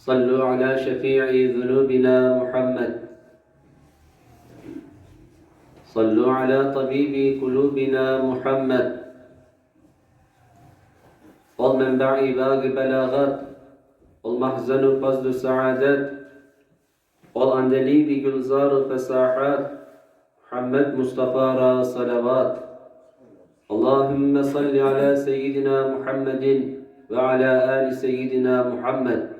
صلوا على شفيع ذنوبنا محمد. صلوا على طبيب قلوبنا محمد. والمنبع باغ بلاغات والمحزن قصد سعادات والأندليب گلزار فساحات محمد مصطفى را صلوات. اللهم صل على سيدنا محمد وعلى آل سيدنا محمد.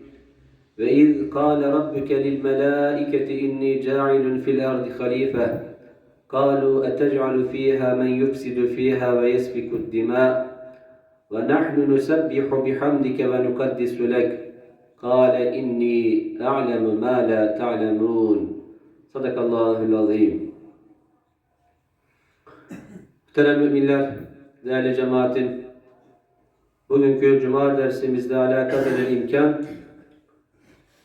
وإذ قال ربك للملائكة إني جاعل في الأرض خليفة. قالوا أتجعل فيها من يفسد فيها ويسفك الدماء؟ ونحن نسبح بحمدك ونقدس لك. قال إني أعلم ما لا تعلمون. صدق الله العظيم. Muhterem müminler, değerli cemaatim, bugünkü Cuma dersimizle alakalı imkan,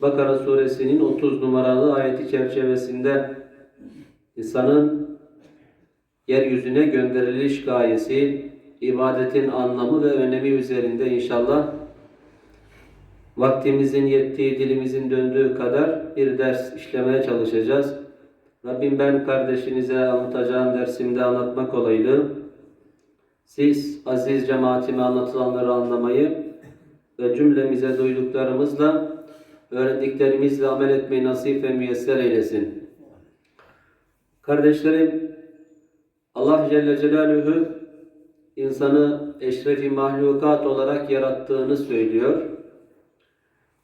Bakara suresinin 30 numaralı ayeti çerçevesinde insanın yeryüzüne gönderiliş gayesi, ibadetin anlamı ve önemi üzerinde inşallah vaktimizin yettiği, dilimizin döndüğü kadar bir ders işlemeye çalışacağız. Rabbim ben kardeşinize anlatacağım dersimde anlatmak olaylı. Siz aziz cemaatime anlatılanları anlamayı ve cümlemize duyduklarımızla öğrendiklerimizle amel etmeyi nasip ve müyesser eylesin. Kardeşlerim, Allah Celle Celaluhu insanı eşrefi mahlukat olarak yarattığını söylüyor.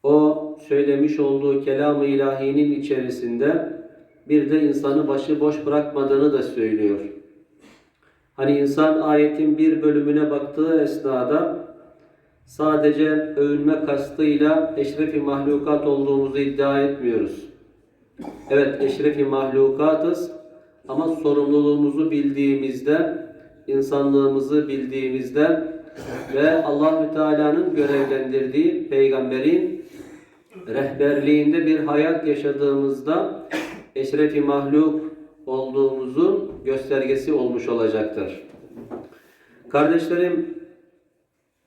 O söylemiş olduğu kelam-ı ilahinin içerisinde bir de insanı başıboş bırakmadığını da söylüyor. Hani insan ayetin bir bölümüne baktığı esnada sadece övünme kastıyla eşrefi mahlukat olduğumuzu iddia etmiyoruz. Evet eşrefi mahlukatız ama sorumluluğumuzu bildiğimizde, insanlığımızı bildiğimizde ve Allahü Teala'nın görevlendirdiği peygamberin rehberliğinde bir hayat yaşadığımızda eşrefi mahluk olduğumuzun göstergesi olmuş olacaktır. Kardeşlerim,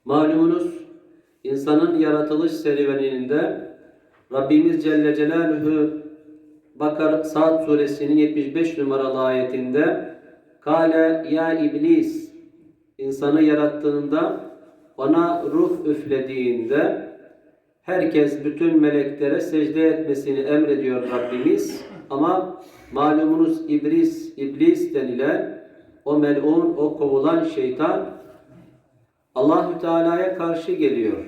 malumunuz insanın yaratılış serüveninde Rabbimiz Celle Celaluhu Bakar Saat suresinin 75 numaralı ayetinde Kale ya iblis insanı yarattığında ona ruh üflediğinde herkes bütün meleklere secde etmesini emrediyor Rabbimiz. Ama malumunuz iblis, iblis denilen o melun, o kovulan şeytan Allahü Teala'ya karşı geliyor.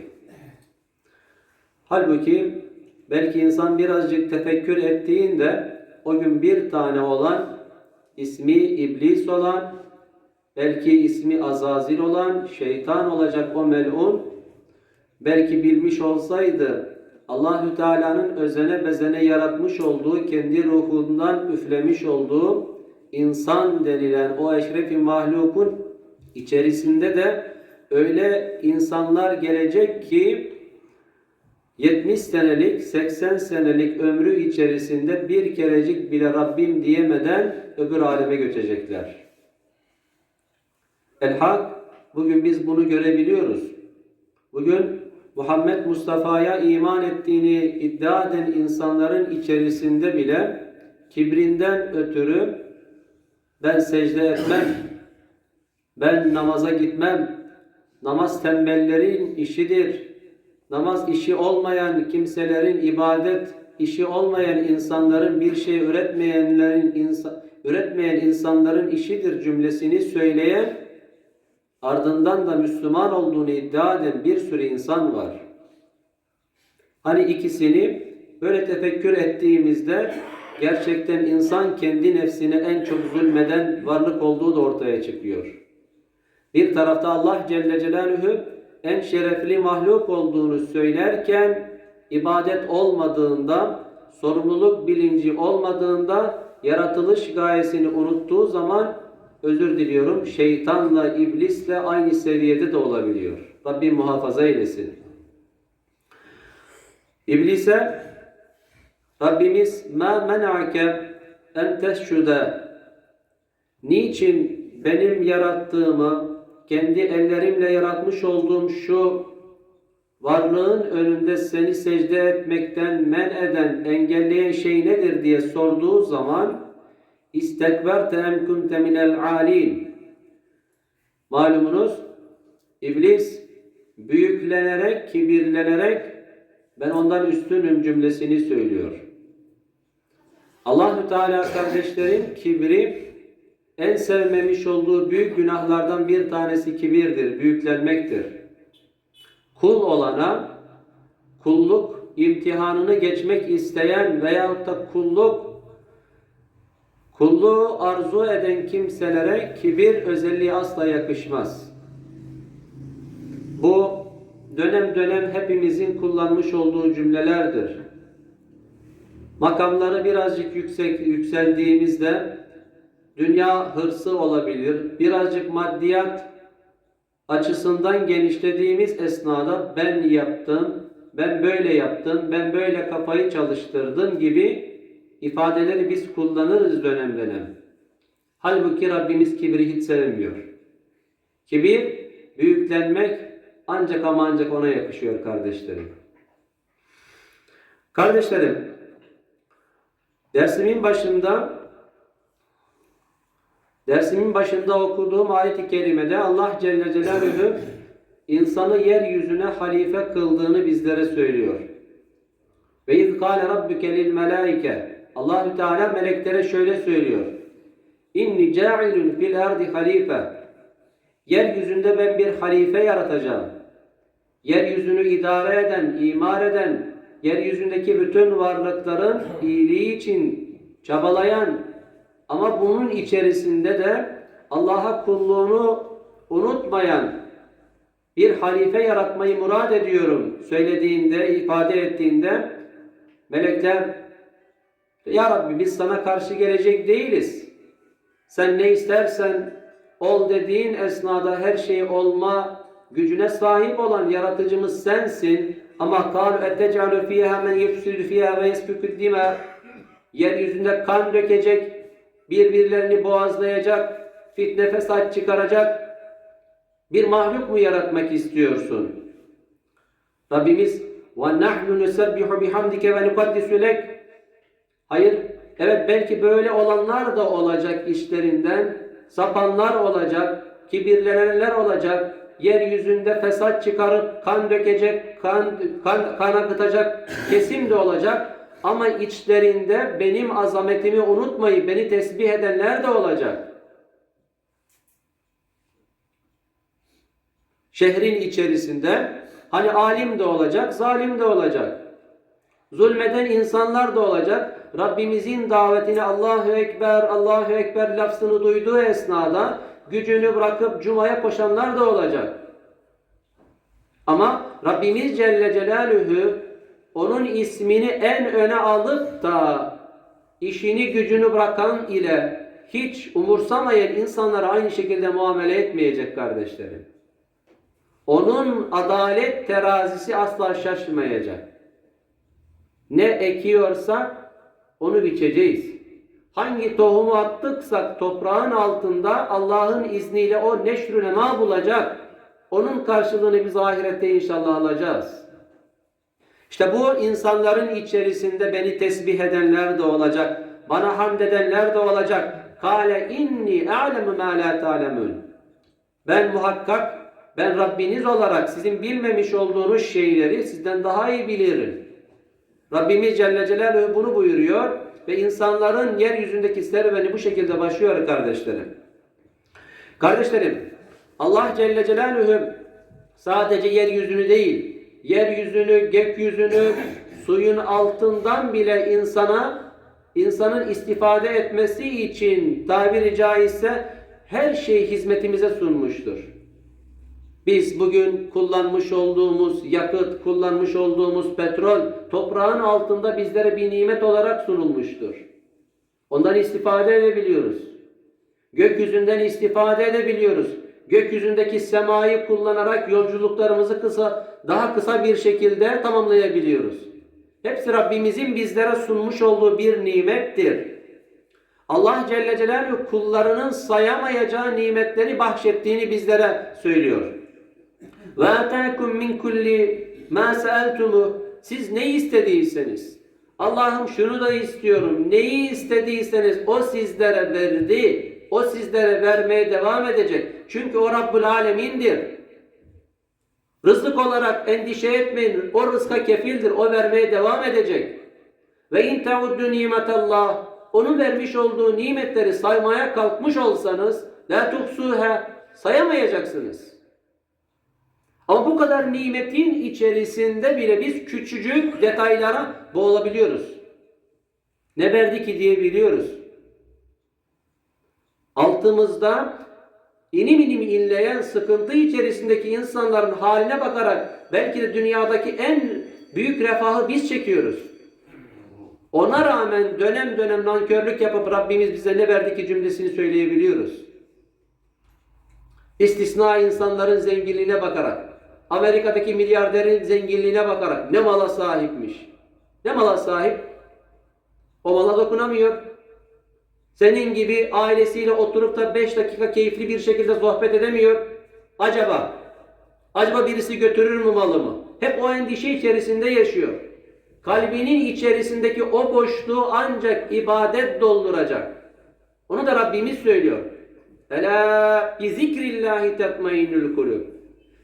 Halbuki belki insan birazcık tefekkür ettiğinde o gün bir tane olan ismi iblis olan belki ismi azazil olan şeytan olacak o melun belki bilmiş olsaydı Allahü Teala'nın özene bezene yaratmış olduğu, kendi ruhundan üflemiş olduğu insan denilen o eşrefi mahlukun içerisinde de öyle insanlar gelecek ki 70 senelik, 80 senelik ömrü içerisinde bir kerecik bile Rabbim diyemeden öbür aleme göçecekler. El-Hak, bugün biz bunu görebiliyoruz. Bugün Muhammed Mustafa'ya iman ettiğini iddia eden insanların içerisinde bile kibrinden ötürü ben secde etmem, ben namaza gitmem, namaz tembellerin işidir, namaz işi olmayan kimselerin, ibadet işi olmayan insanların bir şey üretmeyenlerin insan, üretmeyen insanların işidir cümlesini söyleyen ardından da Müslüman olduğunu iddia eden bir sürü insan var. Hani ikisini böyle tefekkür ettiğimizde gerçekten insan kendi nefsine en çok zulmeden varlık olduğu da ortaya çıkıyor. Bir tarafta Allah Celle Celaluhu en şerefli mahluk olduğunu söylerken ibadet olmadığında, sorumluluk bilinci olmadığında, yaratılış gayesini unuttuğu zaman özür diliyorum şeytanla, iblisle aynı seviyede de olabiliyor. Rabbim muhafaza eylesin. İblise Rabbimiz ma men'ake en tescude Niçin benim yarattığımı kendi ellerimle yaratmış olduğum şu varlığın önünde seni secde etmekten men eden, engelleyen şey nedir diye sorduğu zaman istekberte em kunte minel alin Malumunuz iblis büyüklenerek, kibirlenerek ben ondan üstünüm cümlesini söylüyor. Allahü Teala kardeşlerin kibri en sevmemiş olduğu büyük günahlardan bir tanesi kibirdir, büyüklenmektir. Kul olana kulluk imtihanını geçmek isteyen veyahut da kulluk kulluğu arzu eden kimselere kibir özelliği asla yakışmaz. Bu dönem dönem hepimizin kullanmış olduğu cümlelerdir. Makamları birazcık yüksek yükseldiğimizde dünya hırsı olabilir. Birazcık maddiyat açısından genişlediğimiz esnada ben yaptım, ben böyle yaptım, ben böyle kafayı çalıştırdım gibi ifadeleri biz kullanırız dönem dönem. Halbuki Rabbimiz kibri hiç sevmiyor. Kibir, büyüklenmek ancak ama ancak ona yakışıyor kardeşlerim. Kardeşlerim, dersimin başında Dersimin başında okuduğum ayet-i kerimede Allah Celle Celaluhu insanı yeryüzüne halife kıldığını bizlere söylüyor. Ve iz kâle rabbuke lil melâike Allahü Teala meleklere şöyle söylüyor. İnni câilun fil ardi halife Yeryüzünde ben bir halife yaratacağım. Yeryüzünü idare eden, imar eden, yeryüzündeki bütün varlıkların iyiliği için çabalayan, ama bunun içerisinde de Allah'a kulluğunu unutmayan bir halife yaratmayı murad ediyorum söylediğinde, ifade ettiğinde melekler Ya Rabbi biz sana karşı gelecek değiliz. Sen ne istersen ol dediğin esnada her şey olma gücüne sahip olan yaratıcımız sensin. Ama kâlu ettec'alü fîhâ men yefsüdü fîhâ ve yesbükü dîmâ Yeryüzünde kan dökecek, birbirlerini boğazlayacak, fitne fesat çıkaracak bir mahluk mu yaratmak istiyorsun? Rabbimiz وَنَحْنُ نُسَبِّحُ بِحَمْدِكَ وَنُقَدِّسُ لَكَ Hayır, evet belki böyle olanlar da olacak işlerinden, sapanlar olacak, kibirlenenler olacak, yeryüzünde fesat çıkarıp kan dökecek, kan, kan, kan akıtacak kesim de olacak. Ama içlerinde benim azametimi unutmayıp beni tesbih edenler de olacak. Şehrin içerisinde hani alim de olacak, zalim de olacak. Zulmeden insanlar da olacak. Rabbimizin davetini Allahu Ekber, Allahu Ekber lafzını duyduğu esnada gücünü bırakıp cumaya koşanlar da olacak. Ama Rabbimiz Celle Celaluhu onun ismini en öne alıp da işini gücünü bırakan ile hiç umursamayan insanlara aynı şekilde muamele etmeyecek kardeşlerim. Onun adalet terazisi asla şaşmayacak. Ne ekiyorsak onu biçeceğiz. Hangi tohumu attıksak toprağın altında Allah'ın izniyle o neşrüne ma bulacak. Onun karşılığını biz ahirette inşallah alacağız. İşte bu insanların içerisinde beni tesbih edenler de olacak. Bana hamd edenler de olacak. Kale inni a'lemu ma la ta'lemun. Ben muhakkak ben Rabbiniz olarak sizin bilmemiş olduğunuz şeyleri sizden daha iyi bilirim. Rabbimiz Celle Celaluhu bunu buyuruyor ve insanların yeryüzündeki serüveni bu şekilde başlıyor kardeşlerim. Kardeşlerim, Allah Celle Celaluhu sadece yeryüzünü değil, yeryüzünü, gökyüzünü, suyun altından bile insana, insanın istifade etmesi için tabiri caizse her şeyi hizmetimize sunmuştur. Biz bugün kullanmış olduğumuz yakıt, kullanmış olduğumuz petrol, toprağın altında bizlere bir nimet olarak sunulmuştur. Ondan istifade edebiliyoruz. Gökyüzünden istifade edebiliyoruz. Gökyüzündeki semayı kullanarak yolculuklarımızı kısa, daha kısa bir şekilde tamamlayabiliyoruz. Hepsi Rabbimizin bizlere sunmuş olduğu bir nimettir. Allah Celle Celaluhu kullarının sayamayacağı nimetleri bahşettiğini bizlere söylüyor. Ve ataakum min kulli ma sa'altumu. Siz ne istediyseniz. Allah'ım şunu da istiyorum. Neyi istediyseniz o sizlere verdi. O sizlere vermeye devam edecek. Çünkü o Rabbul Alemin'dir. Rızık olarak endişe etmeyin. O rızka kefildir. O vermeye devam edecek. Ve in teuddu nimetallah. Onun vermiş olduğu nimetleri saymaya kalkmış olsanız la tuhsuha sayamayacaksınız. Ama bu kadar nimetin içerisinde bile biz küçücük detaylara boğulabiliyoruz. Ne verdi ki diye biliyoruz. Altımızda inim inim inleyen sıkıntı içerisindeki insanların haline bakarak belki de dünyadaki en büyük refahı biz çekiyoruz. Ona rağmen dönem dönem nankörlük yapıp Rabbimiz bize ne verdi ki cümlesini söyleyebiliyoruz. İstisna insanların zenginliğine bakarak, Amerika'daki milyarderin zenginliğine bakarak ne mala sahipmiş. Ne mala sahip? O mala dokunamıyor. Senin gibi ailesiyle oturup da 5 dakika keyifli bir şekilde sohbet edemiyor. Acaba, acaba birisi götürür mü malımı? Hep o endişe içerisinde yaşıyor. Kalbinin içerisindeki o boşluğu ancak ibadet dolduracak. Onu da Rabbimiz söylüyor. Ela bi zikrillahi tetmainnül kulub.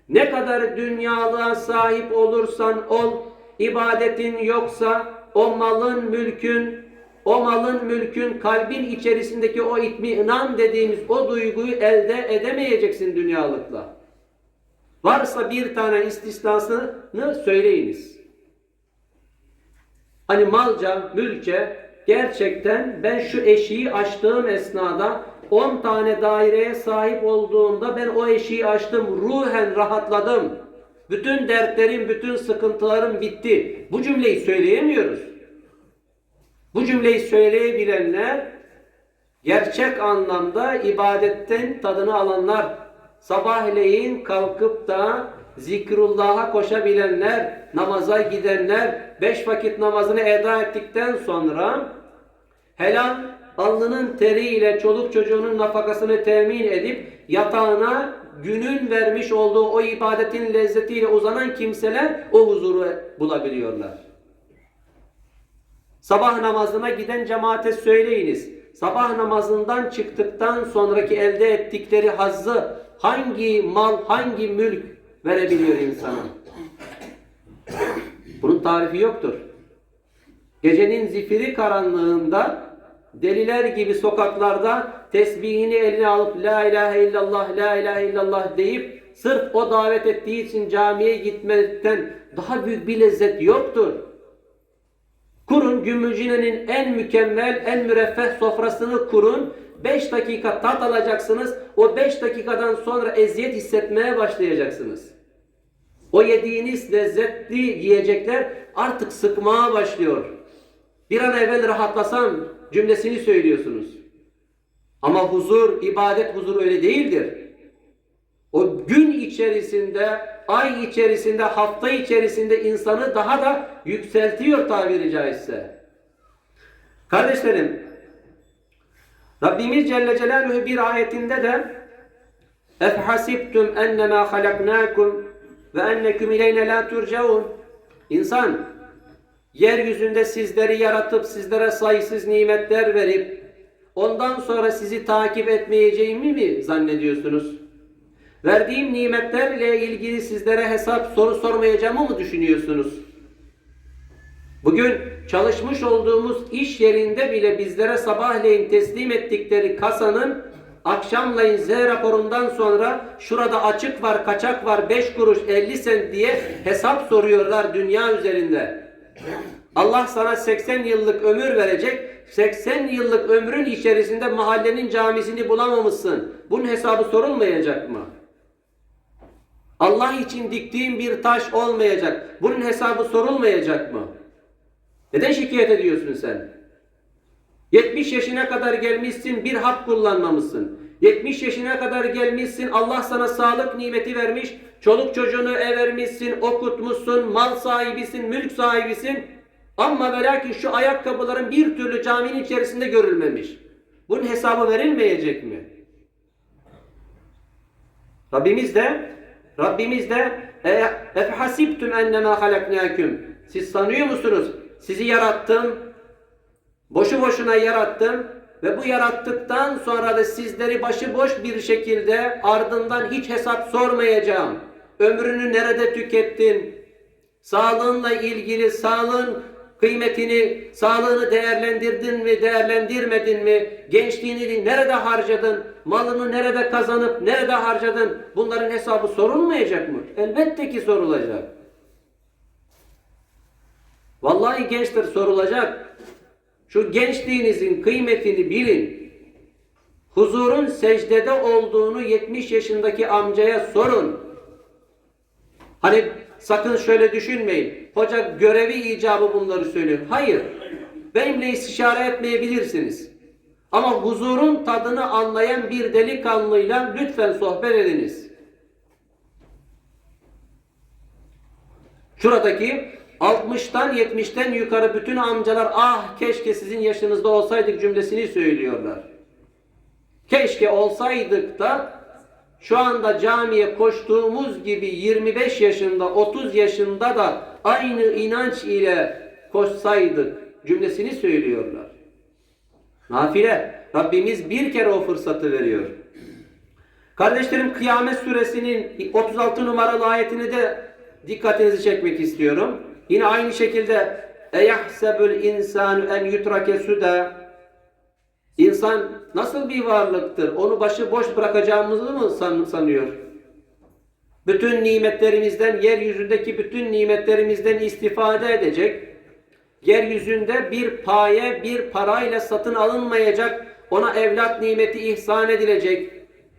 Ne kadar dünyalığa sahip olursan ol, ibadetin yoksa o malın, mülkün, o malın, mülkün kalbin içerisindeki o itminan dediğimiz o duyguyu elde edemeyeceksin dünyalıkla. Varsa bir tane istisnasını söyleyiniz. Hani malca, mülkçe gerçekten ben şu eşiği açtığım esnada 10 tane daireye sahip olduğumda ben o eşiği açtım, ruhen rahatladım. Bütün dertlerim, bütün sıkıntılarım bitti. Bu cümleyi söyleyemiyoruz. Bu cümleyi söyleyebilenler gerçek anlamda ibadetten tadını alanlar, sabahleyin kalkıp da zikrullah'a koşabilenler, namaza gidenler, beş vakit namazını eda ettikten sonra helal alnının teriyle çoluk çocuğunun nafakasını temin edip yatağına günün vermiş olduğu o ibadetin lezzetiyle uzanan kimseler o huzuru bulabiliyorlar. Sabah namazına giden cemaate söyleyiniz. Sabah namazından çıktıktan sonraki elde ettikleri hazzı hangi mal, hangi mülk verebiliyor insana? Bunun tarifi yoktur. Gecenin zifiri karanlığında deliler gibi sokaklarda tesbihini eline alıp la ilahe illallah, la ilahe illallah deyip sırf o davet ettiği için camiye gitmekten daha büyük bir lezzet yoktur. Kurun Gümülcine'nin en mükemmel, en müreffeh sofrasını kurun. 5 dakika tat alacaksınız. O 5 dakikadan sonra eziyet hissetmeye başlayacaksınız. O yediğiniz lezzetli yiyecekler artık sıkmaya başlıyor. Bir an evvel rahatlasam cümlesini söylüyorsunuz. Ama huzur, ibadet huzur öyle değildir. O gün içerisinde, ay içerisinde, hafta içerisinde insanı daha da yükseltiyor tabiri caizse. Kardeşlerim, Rabbimiz Celle Celaluhu bir ayetinde de اَفْحَسِبْتُمْ اَنَّمَا خَلَقْنَاكُمْ وَاَنَّكُمْ اِلَيْنَ لَا تُرْجَعُونَ İnsan, yeryüzünde sizleri yaratıp sizlere sayısız nimetler verip ondan sonra sizi takip etmeyeceğimi mi zannediyorsunuz? Verdiğim nimetlerle ilgili sizlere hesap soru sormayacağımı mı düşünüyorsunuz? Bugün çalışmış olduğumuz iş yerinde bile bizlere sabahleyin teslim ettikleri kasanın akşamleyin Z raporundan sonra şurada açık var, kaçak var, 5 kuruş 50 sent diye hesap soruyorlar dünya üzerinde. Allah sana 80 yıllık ömür verecek. 80 yıllık ömrün içerisinde mahallenin camisini bulamamışsın. Bunun hesabı sorulmayacak mı? Allah için diktiğin bir taş olmayacak. Bunun hesabı sorulmayacak mı? Neden şikayet ediyorsun sen? 70 yaşına kadar gelmişsin bir hap kullanmamışsın. 70 yaşına kadar gelmişsin Allah sana sağlık nimeti vermiş. Çoluk çocuğunu ev vermişsin, okutmuşsun, mal sahibisin, mülk sahibisin. Ama ve lakin şu ayakkabıların bir türlü caminin içerisinde görülmemiş. Bunun hesabı verilmeyecek mi? Rabbimiz de Rabbimiz de efhasibtum ennemâ halaknâküm Siz sanıyor musunuz? Sizi yarattım. Boşu boşuna yarattım ve bu yarattıktan sonra da sizleri başıboş bir şekilde ardından hiç hesap sormayacağım. Ömrünü nerede tükettin? Sağlığınla ilgili sağlığın kıymetini, sağlığını değerlendirdin mi, değerlendirmedin mi? Gençliğini nerede harcadın? Malını nerede kazanıp nerede harcadın? Bunların hesabı sorulmayacak mı? Elbette ki sorulacak. Vallahi gençler sorulacak. Şu gençliğinizin kıymetini bilin. Huzurun secdede olduğunu 70 yaşındaki amcaya sorun. Hani sakın şöyle düşünmeyin. Hoca görevi icabı bunları söylüyor. Hayır. Benimle istişare etmeyebilirsiniz. Ama huzurun tadını anlayan bir delikanlıyla lütfen sohbet ediniz. Şuradaki 60'tan 70'ten yukarı bütün amcalar ah keşke sizin yaşınızda olsaydık cümlesini söylüyorlar. Keşke olsaydık da şu anda camiye koştuğumuz gibi 25 yaşında 30 yaşında da aynı inanç ile koşsaydık cümlesini söylüyorlar. Nafile. Rabbimiz bir kere o fırsatı veriyor. Kardeşlerim Kıyamet suresinin 36 numaralı ayetini de dikkatinizi çekmek istiyorum. Yine aynı şekilde eyahsebul insanu en yutrake suda İnsan nasıl bir varlıktır? Onu başı boş bırakacağımızı mı san sanıyor? Bütün nimetlerimizden, yeryüzündeki bütün nimetlerimizden istifade edecek. Yeryüzünde bir paye, bir parayla satın alınmayacak. Ona evlat nimeti ihsan edilecek.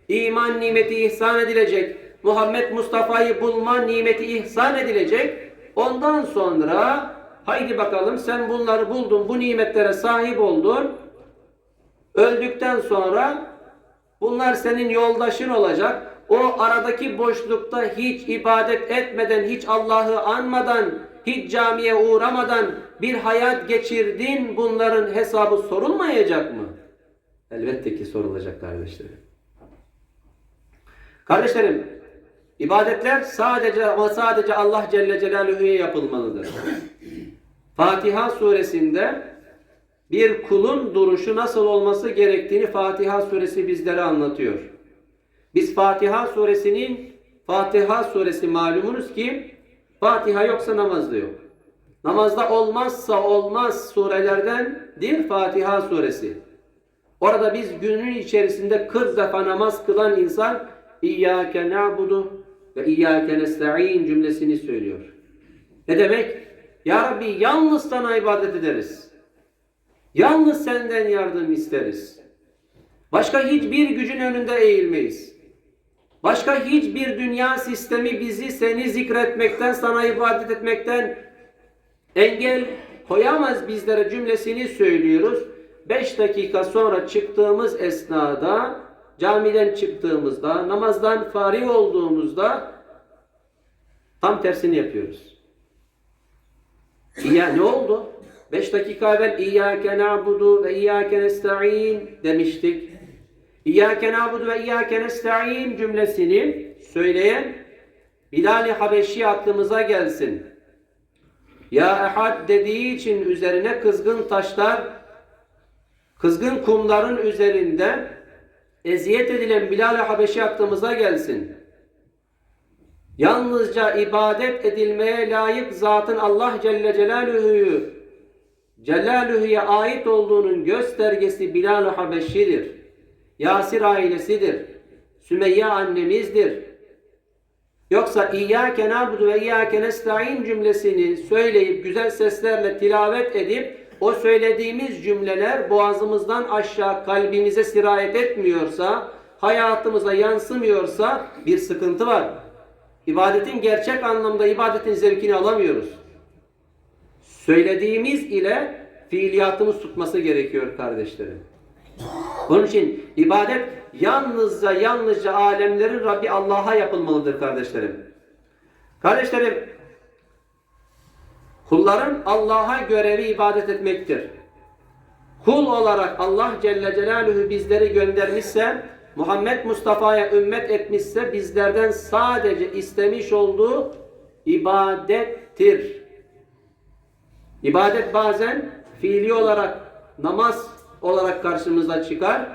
iman nimeti ihsan edilecek. Muhammed Mustafa'yı bulma nimeti ihsan edilecek. Ondan sonra haydi bakalım sen bunları buldun, bu nimetlere sahip oldun. Öldükten sonra bunlar senin yoldaşın olacak. O aradaki boşlukta hiç ibadet etmeden, hiç Allah'ı anmadan, hiç camiye uğramadan bir hayat geçirdin. Bunların hesabı sorulmayacak mı? Elbette ki sorulacak kardeşlerim. Kardeşlerim, ibadetler sadece ama sadece Allah Celle Celaluhu'ya yapılmalıdır. Fatiha suresinde bir kulun duruşu nasıl olması gerektiğini Fatiha suresi bizlere anlatıyor. Biz Fatiha suresinin Fatiha suresi malumunuz ki Fatiha yoksa namazda yok. Namazda olmazsa olmaz surelerden dir Fatiha suresi. Orada biz günün içerisinde 40 defa namaz kılan insan İyyâke na'budu ve İyyâke nesta'in cümlesini söylüyor. Ne demek? Ya Rabbi yalnız sana ibadet ederiz. Yalnız senden yardım isteriz. Başka hiçbir gücün önünde eğilmeyiz. Başka hiçbir dünya sistemi bizi seni zikretmekten, sana ibadet etmekten engel koyamaz bizlere cümlesini söylüyoruz. Beş dakika sonra çıktığımız esnada, camiden çıktığımızda, namazdan fari olduğumuzda tam tersini yapıyoruz. Ya ne oldu? Beş dakika evvel İyyâke na'budu ve İyyâke nesta'in demiştik. İyyâke na'budu ve İyyâke nesta'in cümlesini söyleyen Bilal-i Habeşi aklımıza gelsin. Ya ehad dediği için üzerine kızgın taşlar, kızgın kumların üzerinde eziyet edilen Bilal-i Habeşi aklımıza gelsin. Yalnızca ibadet edilmeye layık zatın Allah Celle Celaluhu'yu Celaluhu'ya ait olduğunun göstergesi Bilal-i Habeşi'dir. Yasir ailesidir. Sümeyye annemizdir. Yoksa İyyâke nâbudu ve İyyâke nestaîn cümlesini söyleyip güzel seslerle tilavet edip o söylediğimiz cümleler boğazımızdan aşağı kalbimize sirayet etmiyorsa, hayatımıza yansımıyorsa bir sıkıntı var. İbadetin gerçek anlamda ibadetin zevkini alamıyoruz. Söylediğimiz ile fiiliyatımız tutması gerekiyor kardeşlerim. Onun için ibadet yalnızca yalnızca alemlerin Rabbi Allah'a yapılmalıdır kardeşlerim. Kardeşlerim, kulların Allah'a görevi ibadet etmektir. Kul olarak Allah Celle Celaluhu bizleri göndermişse, Muhammed Mustafa'ya ümmet etmişse bizlerden sadece istemiş olduğu ibadettir. İbadet bazen fiili olarak namaz olarak karşımıza çıkar.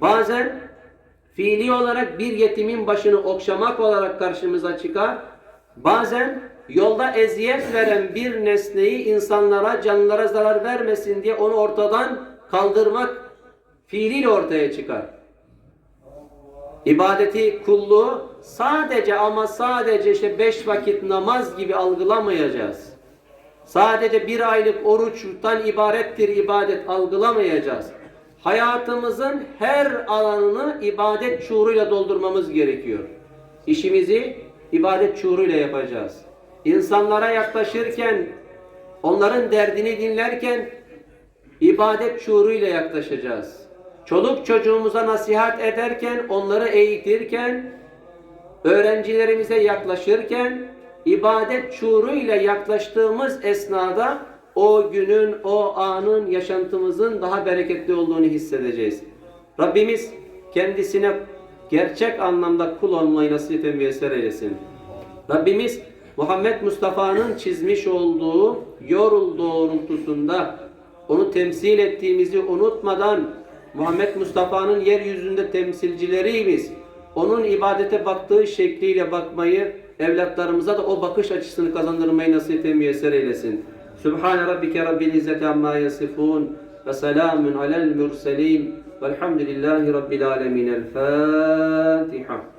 Bazen fiili olarak bir yetimin başını okşamak olarak karşımıza çıkar. Bazen yolda eziyet veren bir nesneyi insanlara, canlılara zarar vermesin diye onu ortadan kaldırmak fiiliyle ortaya çıkar. İbadeti, kulluğu sadece ama sadece işte beş vakit namaz gibi algılamayacağız. Sadece bir aylık oruçtan ibarettir ibadet algılamayacağız. Hayatımızın her alanını ibadet şuuruyla doldurmamız gerekiyor. İşimizi ibadet şuuruyla yapacağız. İnsanlara yaklaşırken, onların derdini dinlerken ibadet şuuruyla yaklaşacağız. Çoluk çocuğumuza nasihat ederken, onları eğitirken, öğrencilerimize yaklaşırken ibadet şuuruyla yaklaştığımız esnada o günün, o anın, yaşantımızın daha bereketli olduğunu hissedeceğiz. Rabbimiz kendisine gerçek anlamda kul olmayı nasip ve eylesin. Rabbimiz Muhammed Mustafa'nın çizmiş olduğu yol doğrultusunda onu temsil ettiğimizi unutmadan Muhammed Mustafa'nın yeryüzünde temsilcileriyimiz. Onun ibadete baktığı şekliyle bakmayı evlatlarımıza da o bakış açısını kazandırmayı nasip ve müyesser eylesin. Sübhane rabbike rabbil izzeti amma yasifun ve selamun alel murselin velhamdülillahi rabbil alemin. El Fatiha.